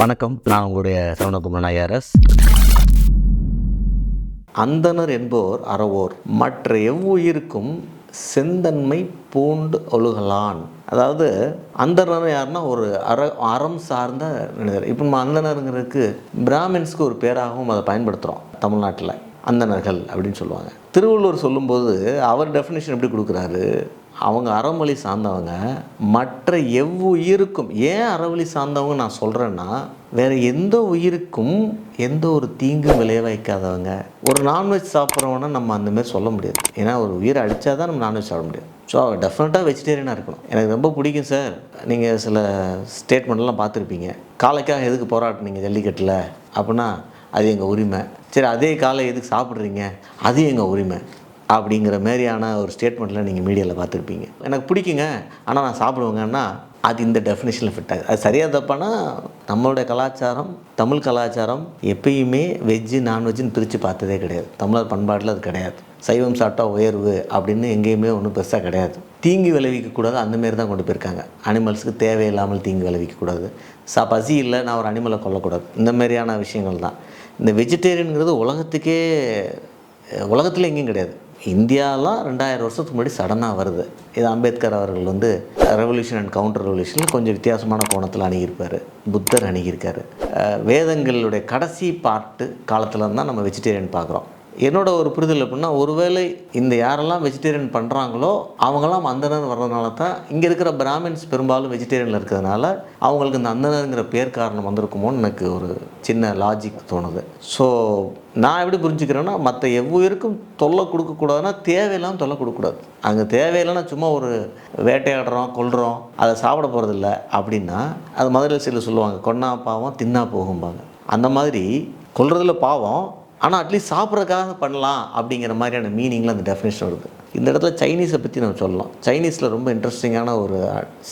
வணக்கம். நான் உங்களுடைய சரவணகுமார் ஐஆர்எஸ். அந்தனர் என்போர் அறவோர். மற்ற எவ்வுயிருக்கும் செந்தன்மை பூண்டு ஒழுகலான். அதாவது அந்தனர் யாருன்னா ஒரு அற அறம் சார்ந்த மனிதர். இப்போ நம்ம அந்தனருங்கிறதுக்கு பிராமின்ஸ்க்கு ஒரு பேராகவும் அதை பயன்படுத்துகிறோம் தமிழ்நாட்டில். அந்தணர்கள் அப்படின்னு சொல்லுவாங்க. திருவள்ளுவர் சொல்லும்போது அவர் டெஃபினேஷன் எப்படி கொடுக்குறாரு? அவங்க அறமொழி சார்ந்தவங்க மற்ற எவ்வுயிருக்கும் ஏன் அறவழி சார்ந்தவங்க நான் சொல்கிறேன்னா வேறு எந்த உயிருக்கும் எந்த ஒரு தீங்கும் விளைவிக்காதவங்க ஒரு நான்வெஜ் சாப்பிட்றவன நம்ம அந்தமாரி சொல்ல முடியாது. ஏன்னா ஒரு உயிரை அடித்தா தான் நம்ம நான்வெஜ் சாப்பிட முடியாது ஸோ டெஃபினட்டாக வெஜிடேரியனாக இருக்கணும். எனக்கு ரொம்ப பிடிக்கும் சார் நீங்கள் சில ஸ்டேட்மெண்ட்லாம் பார்த்துருப்பீங்க. காலைக்காக எதுக்கு போராட்டினீங்க ஜல்லிக்கட்டில்? அப்படின்னா அது எங்கள் உரிமை. சரி அதே காலை எதுக்கு சாப்பிட்றீங்க? அது எங்கள் உரிமை. அப்படிங்கிற மாதிரியான ஒரு ஸ்டேட்மெண்ட்டில் நீங்கள் மீடியாவில் பார்த்துருப்பீங்க. எனக்கு பிடிக்குங்க. ஆனால் நான் சாப்பிடுவேங்கன்னா அது இந்த டெஃபினேஷனில் ஃபிட் ஆகுது. அது சரியாக தப்பானா நம்மளுடைய கலாச்சாரம் தமிழ் கலாச்சாரம் எப்பயுமே வெஜ்ஜு நான்வெஜ்ஜுன்னு பிரித்து பார்த்ததே கிடையாது. தமிழர் பண்பாட்டில் அது கிடையாது. சைவம் சாப்பிட்டா உயர்வு அப்படின்னு எங்கேயுமே ஒன்றும் பெருசாக கிடையாது. தீங்கு விளைவிக்கக்கூடாது அந்த மாரி தான் கொண்டு போயிருக்காங்க. அனிமல்ஸுக்கு தேவையில்லாமல் தீங்கு விளைவிக்கக்கூடாது சா பசி இல்லை நான் ஒரு அனிமலை கொல்லக்கூடாது. இந்த மாதிரியான விஷயங்கள் தான். இந்த வெஜிடேரியனுங்கிறது உலகத்துக்கே உலகத்தில் எங்கேயும் கிடையாது. இந்தியாலாம் ரெண்டாயிரம் வருஷத்துக்கு முன்னாடி சடனாக வருது. இது அம்பேத்கர் அவர்கள் வந்து ரெவல்யூஷன் அண்ட் கவுண்டர் ரெவல்யூஷனில் கொஞ்சம் வித்தியாசமான கோணத்தில் அணுகியிருப்பார். புத்தர் அணுகியிருக்காரு. வேதங்களுடைய கடைசி பாட்டு காலத்தில் தான் நம்ம வெஜிடேரியன் பார்க்குறோம். என்னோட ஒரு புரிதல் எப்படின்னா ஒருவேளை இந்த யாரெல்லாம் வெஜிடேரியன் பண்ணுறாங்களோ அவங்களாம் அந்தனர் வர்றதுனால தான் இங்கே இருக்கிற பிராமின்ஸ் பெரும்பாலும் வெஜிடேரியனில் இருக்கிறதுனால அவங்களுக்கு இந்த அந்தனருங்கிற பேர் காரணம் வந்திருக்குமோன்னு எனக்கு ஒரு சின்ன லாஜிக் தோணுது. ஸோ நான் எப்படி புரிஞ்சுக்கிறேன்னா மற்ற எவ்வுயிருக்கும் தொல்லை கொடுக்கக்கூடாதுன்னா தேவையில்லாமல் தொல்லை கொடுக்கக்கூடாது. அங்கே தேவையில்லைன்னா சும்மா ஒரு வேட்டையாடுறோம் கொள்கிறோம் அதை சாப்பிட போகிறதில்ல அப்படின்னா அது மதுரை சில சொல்லுவாங்க கொன்னா பாவம் தின்னா போகும்பாங்க. அந்த மாதிரி கொல்றதுல பாவம் ஆனால் அட்லீஸ்ட் சாப்பிட்றதுக்காக பண்ணலாம் அப்படிங்கிற மாதிரியான மீனிங்கில் அந்த டெஃபினேஷன் வருது. இந்த இடத்துல சைனீஸை பற்றி நம்ம சொல்லலாம். சைனீஸில் ரொம்ப இன்ட்ரெஸ்டிங்கான ஒரு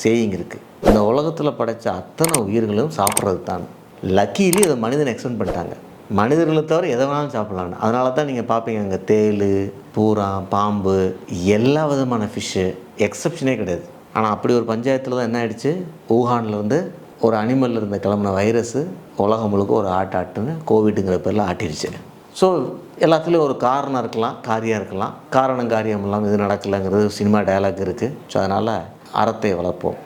சேயிங் இருக்குது இந்த உலகத்தில் படைத்த அத்தனை உயிர்களும் சாப்பிட்றது தான் லக்கீலி அதை மனிதன் எக்ஸ்டெண்ட் பண்ணிட்டாங்க. மனிதர்களை தவிர எதை வேணாலும் சாப்பிட்லான்னு அதனால தான் நீங்கள் பார்ப்பீங்க அங்கே தேள் பூரா பாம்பு எல்லா விதமான ஃபிஷ்ஷு எக்ஸப்ஷனே கிடையாது. ஆனால் அப்படி ஒரு பஞ்சாயத்தில் தான் என்ன ஆயிடுச்சு? ஊஹானில் வந்து ஒரு அனிமலில் இருந்த கிளம்புன வைரஸ் உலகம் முழுக்க ஒரு ஆட்டாட்டுன்னு கோவிட்டுங்கிற பேரில் ஆட்டிடுச்சு. ஸோ எல்லாத்துலேயும் ஒரு காரணம் இருக்கலாம் காரியம் இருக்கலாம். காரணம் காரியம் இல்லாமல் இது நடக்கலைங்கிறது சினிமா டயலாக் இருக்குது ஸோ அதனால் அறத்தை வளர்ப்போம்.